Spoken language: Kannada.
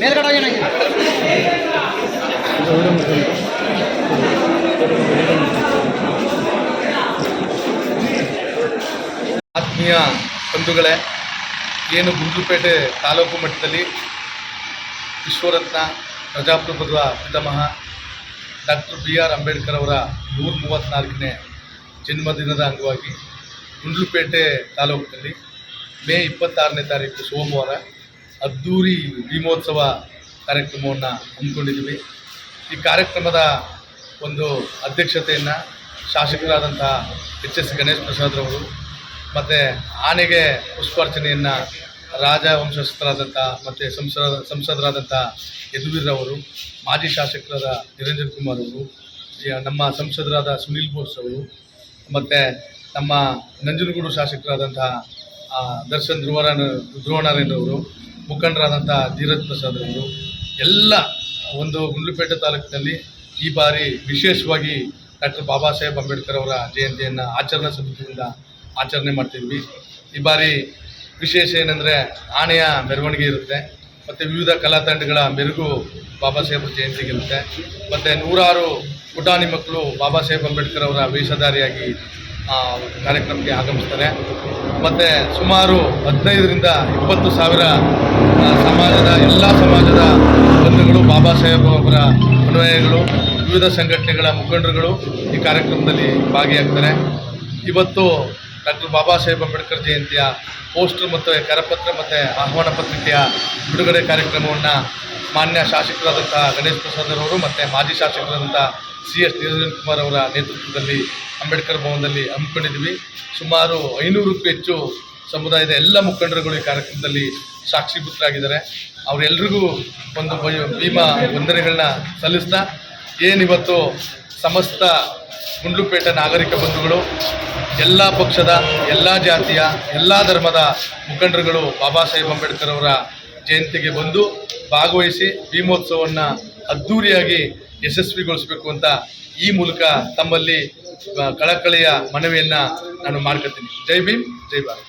ಮೇಲ್ಗಡೆ ಏನಾಗಿದೆ? ಆತ್ಮೀಯ ಬಂಧುಗಳೇ, ಏನು ಗುಂಡ್ಲುಪೇಟೆ ತಾಲೂಕು ಮಟ್ಟದಲ್ಲಿ ವಿಶ್ವರತ್ನ ಪ್ರಜಾಪ್ರಭುತ್ವ ಪಿತಾಮಹ ಡಾಕ್ಟರ್ ಬಿ ಆರ್ ಅಂಬೇಡ್ಕರ್ ಅವರ ನೂರ ಮೂವತ್ತ್ನಾಲ್ಕನೇ ಜನ್ಮದಿನದ ಅಂಗವಾಗಿ ಗುಂಡ್ಲುಪೇಟೆ ತಾಲೂಕಿನಲ್ಲಿ ಮೇ ಇಪ್ಪತ್ತಾರನೇ ತಾರೀಕು ಸೋಮವಾರ ಅದ್ಧೂರಿ ಭೀಮೋತ್ಸವ ಕಾರ್ಯಕ್ರಮವನ್ನು ಹಮ್ಮಿಕೊಂಡಿದ್ದೀವಿ. ಈ ಕಾರ್ಯಕ್ರಮದ ಒಂದು ಅಧ್ಯಕ್ಷತೆಯನ್ನು ಶಾಸಕರಾದಂಥ ಎಚ್ ಎಸ್ ಗಣೇಶ್ ಪ್ರಸಾದ್ರವರು ಮತ್ತು ಆನೆಗೆ ಪುಷ್ಪಾರ್ಚನೆಯನ್ನು ರಾಜವಂಶಸ್ಥರಾದಂಥ ಮತ್ತು ಸಂಸದ ಸಂಸದರಾದಂಥ ಯದುವೀರ್ರವರು ಮಾಜಿ ಶಾಸಕರಾದ ನಿರಂಜನ್ ಕುಮಾರ್ ಅವರು ನಮ್ಮ ಸಂಸದರಾದ ಸುನೀಲ್ ಬೋಸ್ ಅವರು ಮತ್ತು ನಮ್ಮ ನಂಜನಗೂಡು ಶಾಸಕರಾದಂಥ ದರ್ಶನ್ ಧ್ರುವನಾರಾಯಣ ಧ್ರುವನಾರಾಯಣರವರು ಮುಖಂಡರಾದಂಥ ಧೀರಜ್ ಪ್ರಸಾದ್ ಅವರು ಎಲ್ಲ ಒಂದು ಗುಂಡ್ಲುಪೇಟೆ ತಾಲೂಕಿನಲ್ಲಿ ಈ ಬಾರಿ ವಿಶೇಷವಾಗಿ ಡಾಕ್ಟರ್ ಬಾಬಾ ಸಾಹೇಬ್ ಅಂಬೇಡ್ಕರ್ ಅವರ ಜಯಂತಿಯನ್ನು ಆಚರಣಾ ಸಮಿತಿಯಿಂದ ಆಚರಣೆ ಮಾಡ್ತಿದ್ವಿ. ಈ ಬಾರಿ ವಿಶೇಷ ಏನಂದರೆ ಆನೆಯ ಮೆರವಣಿಗೆ ಇರುತ್ತೆ, ಮತ್ತು ವಿವಿಧ ಕಲಾ ತಂಡಗಳ ಮೆರುಗು ಬಾಬಾ ಸಾಹೇಬ್ ಜಯಂತಿಗೆ ಇರುತ್ತೆ ಮತ್ತು ನೂರಾರು ಪುಟಾಣಿ ಮಕ್ಕಳು ಬಾಬಾ ಸಾಹೇಬ್ ಅಂಬೇಡ್ಕರ್ ಅವರ ವೇಷಧಾರಿಯಾಗಿ ಕಾರ್ಯಕ್ರಮಕ್ಕೆ ಆಗಮಿಸ್ತಾರೆ. ಮತ್ತು ಸುಮಾರು ಹದಿನೈದರಿಂದ ಇಪ್ಪತ್ತು ಸಾವಿರ ಸಮಾಜದ ಎಲ್ಲ ಸಮಾಜದ ಬಂಧುಗಳು, ಬಾಬಾ ಸಾಹೇಬ್ ಅವರ ಅನ್ವಯಗಳು ವಿವಿಧ ಸಂಘಟನೆಗಳ ಮುಖಂಡರುಗಳು ಈ ಕಾರ್ಯಕ್ರಮದಲ್ಲಿ ಭಾಗಿಯಾಗ್ತಾರೆ. ಇವತ್ತು ಡಾಕ್ಟರ್ ಬಾಬಾ ಸಾಹೇಬ್ ಅಂಬೇಡ್ಕರ್ ಜಯಂತಿಯ ಪೋಸ್ಟರ್ ಮತ್ತು ಕರಪತ್ರ ಮತ್ತು ಆಹ್ವಾನ ಪತ್ರಿಕೆಯ ಬಿಡುಗಡೆ ಕಾರ್ಯಕ್ರಮವನ್ನು ಮಾನ್ಯ ಶಾಸಕರಾದಂಥ ಗಣೇಶ್ ಪ್ರಸಾದ್ ಅವರು ಮತ್ತು ಮಾಜಿ ಶಾಸಕರಾದಂಥ ಸಿ ಎಸ್ ನಿರಂಜನ್ ಕುಮಾರ್ ಅವರ ನೇತೃತ್ವದಲ್ಲಿ ಅಂಬೇಡ್ಕರ್ ಭವನದಲ್ಲಿ ಹಮ್ಮಿಕೊಂಡಿದ್ವಿ ಸುಮಾರು ಐನೂರಕ್ಕೂ ಹೆಚ್ಚು ಸಮುದಾಯದ ಎಲ್ಲ ಮುಖಂಡರುಗಳು ಈ ಕಾರ್ಯಕ್ರಮದಲ್ಲಿ ಸಾಕ್ಷೀಭೂತರಾಗಿದ್ದಾರೆ ಅವರೆಲ್ರಿಗೂ ಒಂದು ಭೀಮಾ ವಂದನೆಗಳನ್ನ ಸಲ್ಲಿಸ್ತಾ, ಏನಿವತ್ತು ಸಮಸ್ತ ಗುಂಡ್ಲುಪೇಟೆ ನಾಗರಿಕ ಬಂಧುಗಳು, ಎಲ್ಲ ಪಕ್ಷದ, ಎಲ್ಲ ಜಾತಿಯ, ಎಲ್ಲ ಧರ್ಮದ ಮುಖಂಡರುಗಳು ಬಾಬಾ ಸಾಹೇಬ್ ಅಂಬೇಡ್ಕರ್ ಅವರ ಜಯಂತಿಗೆ ಬಂದು ಭಾಗವಹಿಸಿ ಭೀಮೋತ್ಸವವನ್ನು ಅದ್ಧೂರಿಯಾಗಿ ಯಶಸ್ವಿಗೊಳಿಸಬೇಕು ಅಂತ ಈ ಮೂಲಕ ತಮ್ಮಲ್ಲಿ ಕಳಕಳಿಯ ಮನವಿಯನ್ನು ನಾನು ಮಾಡ್ಕೊತೀನಿ. ಜೈ ಭೀಮ್, ಜೈ ಭಾರತ್.